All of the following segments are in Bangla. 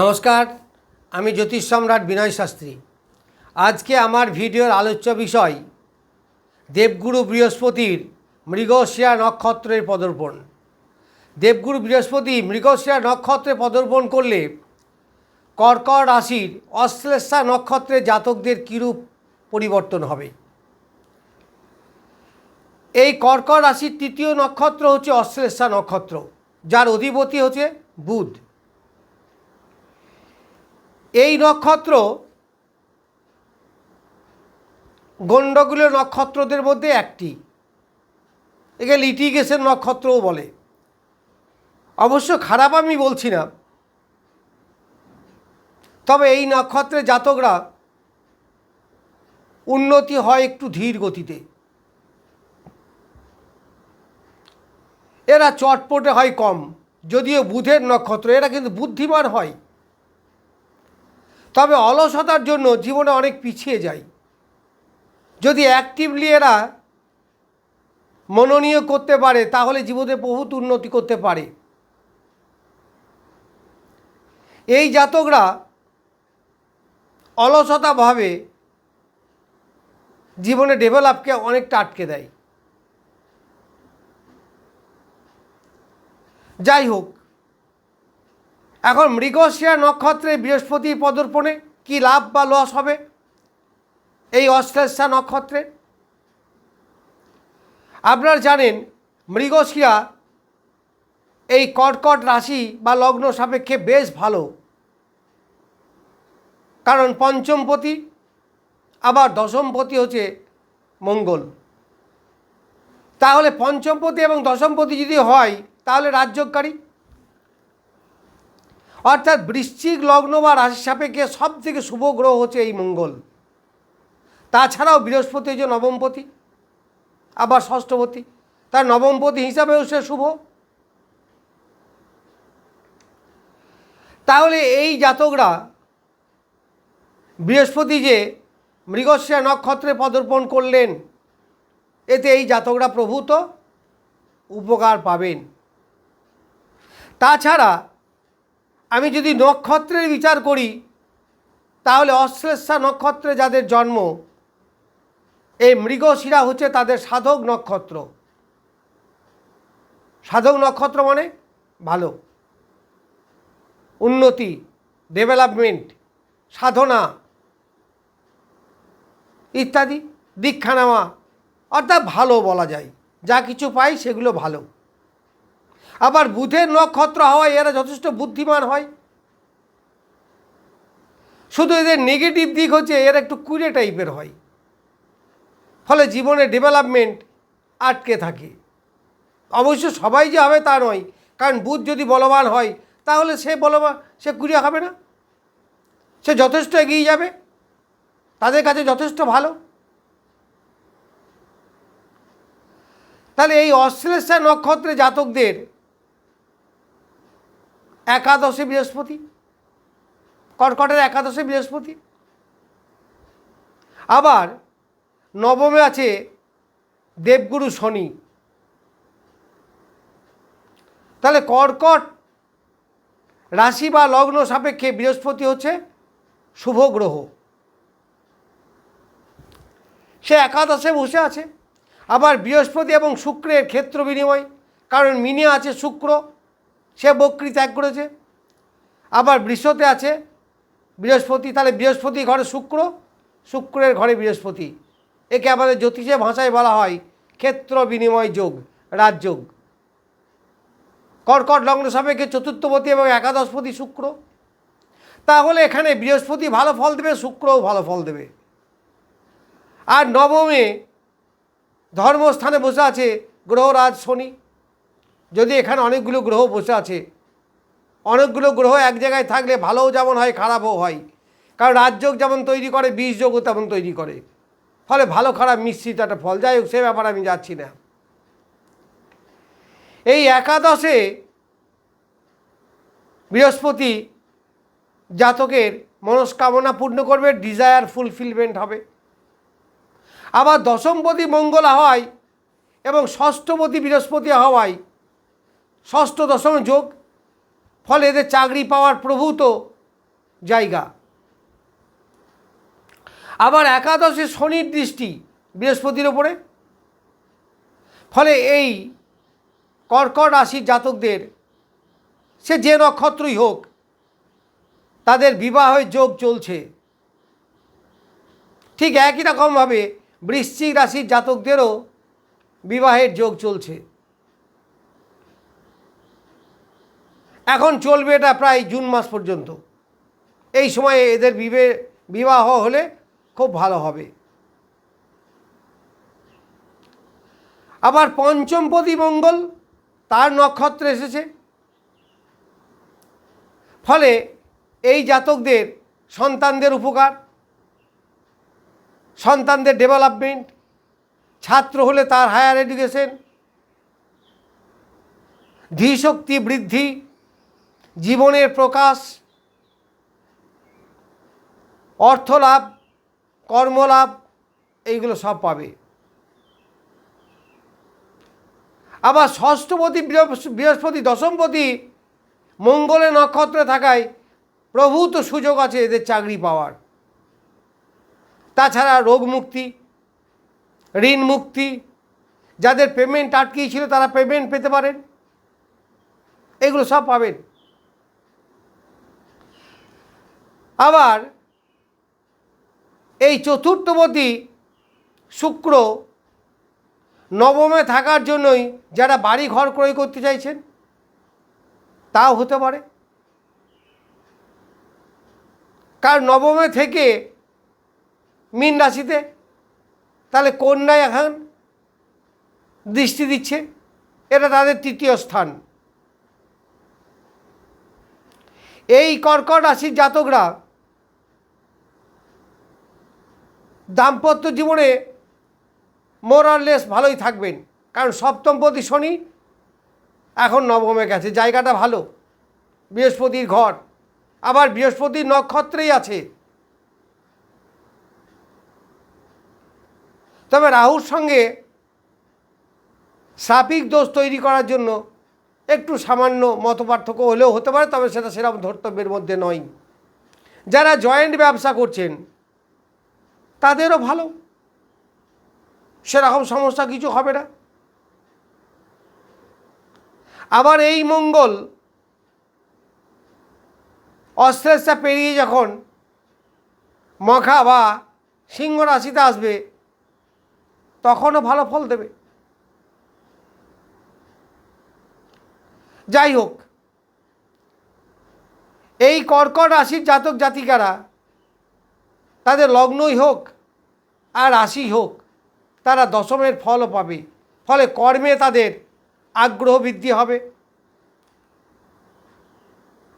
নমস্কার, আমি জ্যোতিষ সম্রাট বিনয় শাস্ত্রী। আজকে আমার ভিডিওর আলোচ্য বিষয়, দেবগুরু বৃহস্পতির মৃগশিয়া নক্ষত্রের পদর্পণ। দেবগুরু বৃহস্পতি মৃগশিয়া নক্ষত্রে পদর্পণ করলে কর্কট রাশির অশ্লেষা নক্ষত্রের জাতকদের কীরূপ পরিবর্তন হবে? এই কর্কট রাশির তৃতীয় নক্ষত্র হচ্ছে অশ্লেষা নক্ষত্র, যার অধিপতি হচ্ছে বুধ। এই নক্ষত্র গণ্ডগুলো নক্ষত্রদের মধ্যে একটি। একে লিটিগেশন নক্ষত্রও বলে। অবশ্য খারাপ আমি বলছি না। তবে এই নক্ষত্রের জাতকরা উন্নতি হয় একটু ধীর গতিতে। এরা চটপটে হয় কম, যদিও বুধের নক্ষত্র, এরা কিন্তু বুদ্ধিমান হয়। তবে অলসতার জন্য জীবনে অনেক পিছিয়ে যায় যদি অ্যাক্টিভলি এরা মনোনিয়োগ করতে পারে, তাহলে জীবনে বহুত উন্নতি করতে পারে। এই জাতকরা অলসতাভাবে জীবনে ডেভেলপকে অনেকটা আটকে দেয়। যাই হোক এখন মৃগশিয়া নক্ষত্রে বৃহস্পতি পদর্পণে কি লাভ বা লস হবে? এই অশ্লেষা নক্ষত্রে? আপনারা জানেন মৃগশিয়া এই কটকট রাশি বা লগ্ন সাপেক্ষে বেশ ভালো। কারণ পঞ্চমপতি, আবার দশমপতি হচ্ছে মঙ্গল। তাহলে পঞ্চমপতি এবং দশমপতি যদি হয়, তাহলে রাজ্যকারী অর্থাৎ বৃশ্চিক লগ্ন বা রাশি সাপেক্ষে সব থেকে শুভ গ্রহ হচ্ছে এই মঙ্গল। তাছাড়াও বৃহস্পতি হচ্ছে নবমপতি, আবার ষষ্ঠপতি। তার নবমপতি হিসাবেও সে শুভ। তাহলে এই জাতকরা বৃহস্পতি যে মৃগশিয়া নক্ষত্রে পদার্পণ করলেন, এতে এই জাতকরা প্রভূত উপকার পাবেন। তাছাড়া আমি যদি নক্ষত্রের বিচার করি, তাহলে অশ্লেষা নক্ষত্রে যাদের জন্ম, এই মৃগশিরা হচ্ছে তাদের সাধক নক্ষত্র। সাধক নক্ষত্র মানে ভালো, উন্নতি ডেভেলপমেন্ট সাধনা, ইত্যাদি, দীক্ষা নেওয়া, অর্থাৎ ভালো বলা যায়। যা কিছু পাই সেগুলো ভালো। আবার বুধের নক্ষত্র হওয়ায় এরা যথেষ্ট বুদ্ধিমান হয়। শুধু এদের নেগেটিভ দিক হচ্ছে এরা একটু কুড়ে টাইপের হয়। ফলে জীবনে ডেভেলপমেন্ট আটকে থাকে। অবশ্য সবাই যে হবে তা নয়, কারণ বুধ যদি বলবান হয়, তাহলে সে বলবান সে কুড়িয়ে হবে না। সে যথেষ্ট এগিয়ে যাবে। তাদের কাছে যথেষ্ট ভালো। তাহলে এই অশ্লেষা নক্ষত্রে জাতকদের একাদশে বৃহস্পতি, কর্কটের একাদশে বৃহস্পতি। আবার নবমে আছে দেবগুরু শনি। তাহলে কর্কট রাশি বা লগ্ন সাপেক্ষে বৃহস্পতি হচ্ছে শুভ গ্রহ। সে একাদশে বসে আছে। আবার বৃহস্পতি এবং শুক্রের ক্ষেত্র বিনিময়, কারণ মিনে আছে শুক্র। সে বক্রি ত্যাগ করেছে। আবার বৃষতে আছে, বৃহস্পতি, তাহলে বৃহস্পতি ঘরে শুক্র, শুক্রের ঘরে বৃহস্পতি। একে আমাদের জ্যোতিষে ভাষায় বলা হয় ক্ষেত্র বিনিময় যোগ রাজযোগ কর্কট লগ্ন সাপেক্ষে চতুর্থপতি এবং একাদশপতি শুক্র। তাহলে এখানে বৃহস্পতি ভালো ফল দেবে, শুক্রও ভালো ফল দেবে। আর নবমে ধর্মস্থানে বসে আছে গ্রহরাজ শনি। যদি এখানে অনেকগুলো গ্রহ বসে আছে, অনেকগুলো গ্রহ এক জায়গায় থাকলে ভালোও যেমন হয়, খারাপও হয়। কারণ রাজযোগ যেমন তৈরি করে বীজ যোগও তেমন তৈরি করে। ফলে ভালো, খারাপ মিশ্রিত একটা ফল। যাই হোক, সে ব্যাপারে আমি যাচ্ছি না। এই একাদশে বৃহস্পতি জাতকের মনস্কামনা পূর্ণ করবে ডিজায়ার ফুলফিলমেন্ট হবে। আবার দশমপতি মঙ্গল হওয়ায় এবং ষষ্ঠপতি বৃহস্পতি হওয়ায় ষষ্ঠ দশম যোগ, ফলে এদের চাকরি পাওয়ার প্রভূত জায়গা। আবার একাদশে শনির দৃষ্টি বৃহস্পতির ওপরে, ফলে এই কর্কট রাশির জাতকদের, সে যে নক্ষত্রই হোক, তাদের বিবাহের যোগ চলছে। ঠিক একই রকমভাবে বৃশ্চিক রাশির জাতকদেরও বিবাহের যোগ চলছে। এখন চলবে এটা প্রায় জুন মাস পর্যন্ত। এই সময়ে এদের বিবে, বিবাহ হলে খুব ভালো হবে। আবার পঞ্চমপদী মঙ্গল, তার নক্ষত্রে এসেছে। ফলে এই জাতকদের সন্তানদের উপকার, সন্তানদের ডেভেলপমেন্ট ছাত্র হলে তার হায়ার এডুকেশন ধীশক্তি বৃদ্ধি জীবনের প্রকাশ, অর্থলাভ, কর্মলাভ, এইগুলো সব পাবে। আবার ষষ্ঠপতি, বৃহস্প- বৃহস্পতি, দশমপতি, মঙ্গলে নক্ষত্রে থাকায় প্রভূত সুযোগ আছে এদের চাকরি পাওয়ার। তাছাড়া রোগ মুক্তি, ঋণ মুক্তি, যাদের পেমেন্ট আটকিয়েছিল তারা পেমেন্ট পেতে পারেন। এগুলো সব পাবেন। আবার এই চতুর্থপতি শুক্র নবমে থাকার জন্যই যারা বাড়ি ঘর ক্রয় করতে চাইছেন, তাও হতে পারে। কারণ নবমে থেকে মীন রাশিতে তাহলে কন্যায় এখন দৃষ্টি দিচ্ছে, এটা তাদের তৃতীয় স্থান। এই কর্কট রাশির জাতকরা দাম্পত্য জীবনে মোরারলেস ভালোই থাকবেন। কারণ সপ্তমপতি শনি এখন নবমে গেছে, জায়গাটা ভালো। বৃহস্পতির ঘর, আবার বৃহস্পতির নক্ষত্রেই আছে। তবে রাহুর সঙ্গে সাপিক দোষ তৈরি করার জন্য একটু সামান্য মতপার্থক্য হলেও হতে পারে, তবে সেটা সেরকম ধর্তব্যের মধ্যে নয়। যারা জয়েন্ট ব্যবসা করছেন তাদেরও ভালো। সেরকম সমস্যা কিছু হবে না। আবার এই মঙ্গল অস্ত্রেচ্ছা পেরিয়ে যখন মখা বা সিংহ রাশিতে আসবে, তখনও ভালো ফল দেবে। যাই হোক, এই কর্কট রাশির জাতক জাতিকারা তাদের লগ্নই হোক আর রাশি হোক, তারা দশমের ফলও পাবে। ফলে কর্মে তাদের আগ্রহ বৃদ্ধি হবে।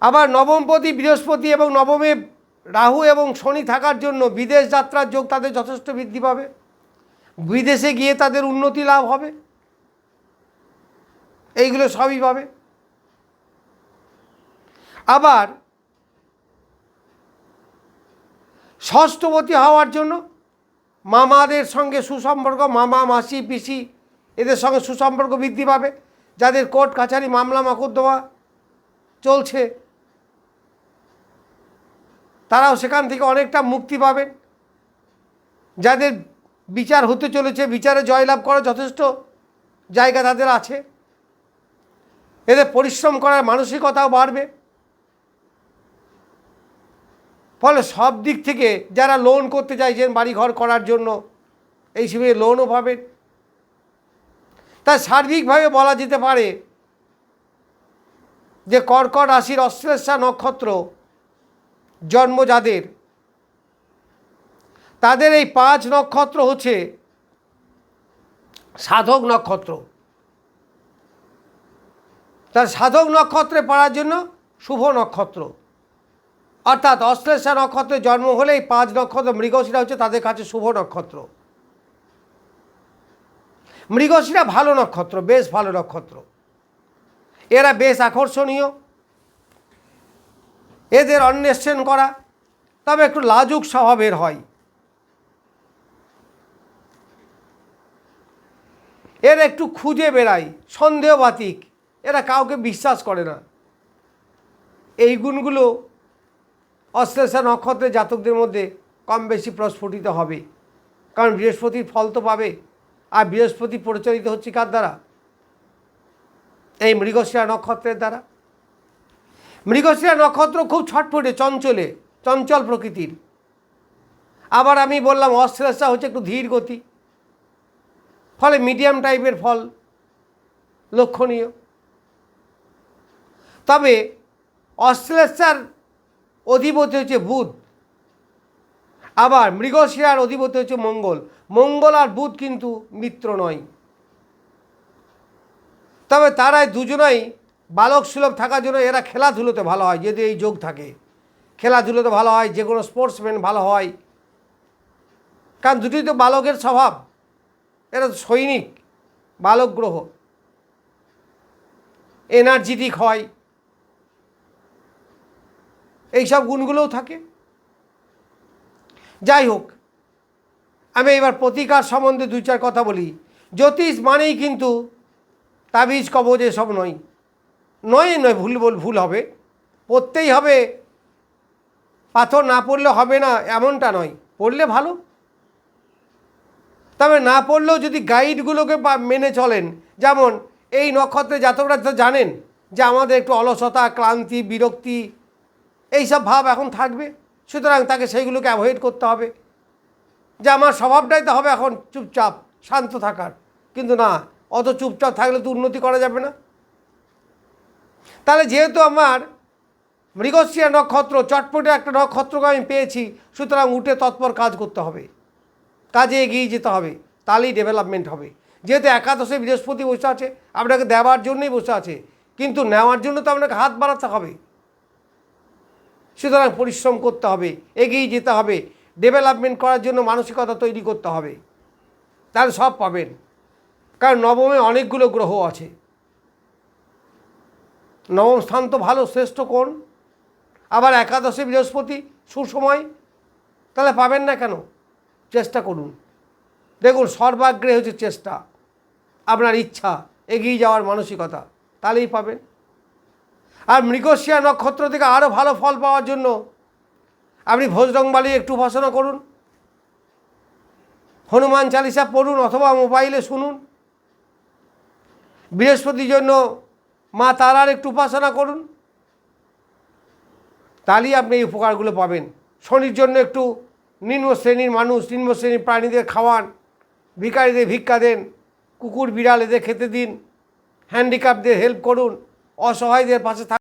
আবার নবমপতি বৃহস্পতি এবং নবমে রাহু এবং শনি থাকার জন্য বিদেশ যাত্রার যোগ তাদের যথেষ্ট বৃদ্ধি পাবে। বিদেশে গিয়ে তাদের উন্নতি লাভ হবে। এইগুলো সবই পাবে। আবার ষষ্ঠবতী হওয়ার জন্য মামাদের সঙ্গে সুসম্পর্ক, মামা, মাসি, পিসি এদের সঙ্গে সুসম্পর্ক বৃদ্ধি পাবে। যাদের কোর্ট, কাছারি মামলা, মকদ্দমা চলছে, তারাও সেখান থেকে অনেকটা মুক্তি পাবেন যাদের বিচার হতে চলেছে, বিচারে জয়লাভ করার যথেষ্ট জায়গা তাদের আছে। এদের পরিশ্রম করার মানসিকতাও বাড়বে। ফলে সব দিক থেকে যারা লোন করতে চাইছেন বাড়ি ঘর করার জন্য, এই সময় লোনও পাবেন। তাই সার্বিকভাবে বলা যেতে পারে যে কর্কট রাশির অশ্লেষা নক্ষত্র জন্ম যাদের তাদের এই পাঁচ নক্ষত্র হচ্ছে সাধক নক্ষত্র। তার সাধক নক্ষত্রে পড়ার জন্য শুভ নক্ষত্র। অর্থাৎ অশ্লেষা নক্ষত্রে জন্ম হলে এই পাঁচ নক্ষত্র মৃগশিরা হচ্ছে তাদের কাছে শুভ নক্ষত্র। মৃগশিরা ভালো নক্ষত্র, বেশ ভালো নক্ষত্র। এরা বেশ আকর্ষণীয়। এদের অন্বেষণ করা, তবে একটু লাজুক স্বভাবের হয়। এরা একটু খুঁজে বেড়ায়, সন্দেহবাতিক। এরা কাউকে বিশ্বাস করে না। এই গুণগুলো অশ্লেষা নক্ষত্রের জাতকদের মধ্যে কম বেশি প্রস্ফুটিত হবে। কারণ বৃহস্পতির ফল তো পাবে। আর বৃহস্পতি পরিচালিত হচ্ছে কার দ্বারা? এই মৃগশিরা নক্ষত্রের দ্বারা। মৃগশিরা নক্ষত্র খুব ছটফটে, চঞ্চলে, চঞ্চল প্রকৃতির। আবার আমি বললাম, অশ্লেষা হচ্ছে একটু ধীর গতি। ফলে মিডিয়াম টাইপের ফল লক্ষণীয়। তবে অশ্লেষার অধিপতি হচ্ছে বুধ। আবার মৃগশিরার অধিপতি হচ্ছে মঙ্গল। মঙ্গল আর বুধ কিন্তু মিত্র নয়। তবে তারাই দুজনাই বালক সুলভ থাকার জন্য এরা খেলাধুলোতে ভালো হয়, যদি এই যোগ থাকে। খেলাধুলোতে ভালো হয়, যে কোনো স্পোর্টসম্যান ভালো হয়। কারণ দুটোই তো বালকের স্বভাব। এরা সৈনিক বালক গ্রহ এনার্জেটিক হয়। এইসব গুণগুলোও থাকে। যাই হোক, আমি এবার প্রতিকার সম্বন্ধে দুই চার কথা বলি। জ্যোতিষ মানেই কিন্তু তাবিজ, কবজ এসব নয়। নয় নয়, ভুল বল ভুল হবে। পড়তেই হবে। পাথর না পড়লে হবে না, এমনটা নয়। পড়লে ভালো। তবে না পড়লেও যদি গাইডগুলোকে মেনে চলেন, যেমন এই নক্ষত্রে জাতকরা তো জানেন যে আমাদের একটু অলসতা, ক্লান্তি, বিরক্তি এইসব ভাব এখন থাকবে। সুতরাং তাকে সেইগুলোকে অ্যাভয়েড করতে হবে। যে আমার স্বভাবটাই তো হবে এখন চুপচাপ, শান্ত থাকার। কিন্তু না, অত চুপচাপ থাকলে তো উন্নতি করা যাবে না। তাহলে যেহেতু আমার মৃগশিয়া নক্ষত্র, চটপটে একটা নক্ষত্রকে আমি পেয়েছি, সুতরাং উঠে তৎপর কাজ করতে হবে। কাজে এগিয়ে যেতে হবে, তাহলেই ডেভেলপমেন্ট হবে। যেহেতু একাদশে বৃহস্পতি বসে আছে, আপনাকে দেওয়ার জন্যই বসে আছে, কিন্তু নেওয়ার জন্য তো আপনাকে হাত বাড়াতে হবে। সুতরাং পরিশ্রম করতে হবে, এগিয়ে যেতে হবে ডেভেলপমেন্ট করার জন্য মানসিকতা তৈরি করতে হবে। তাহলে সব পাবেন। কারণ নবমে অনেকগুলো গ্রহ আছে। নবম স্থান তো ভালো, শ্রেষ্ঠ কোণ। আবার একাদশে বৃহস্পতি, সুসময়। তাহলে পাবেন না কেন? চেষ্টা করুন। দেখুন, সর্বাগ্রে হচ্ছে চেষ্টা। আপনার ইচ্ছা, এগিয়ে যাওয়ার মানসিকতা, তাহলেই পাবেন। আর মৃগশিয়া নক্ষত্র থেকে আরও ভালো ফল পাওয়ার জন্য আপনি ভোজরংবালি একটু উপাসনা করুন। হনুমান চালিসা পড়ুন অথবা মোবাইলে শুনুন। বৃহস্পতির জন্য মা তারার একটু উপাসনা করুন। তাহলেই আপনি এই উপকারগুলো পাবেন। শনির জন্য একটু নিম্ন শ্রেণির মানুষ, নিম্ন শ্রেণির প্রাণীদের খাওয়ান, ভিকারীদের ভিক্ষা দেন, কুকুর বিড়াল এদের খেতে দিন হ্যান্ডিক্যাপদের হেল্প করুন, অসহায়দের পাশে থাক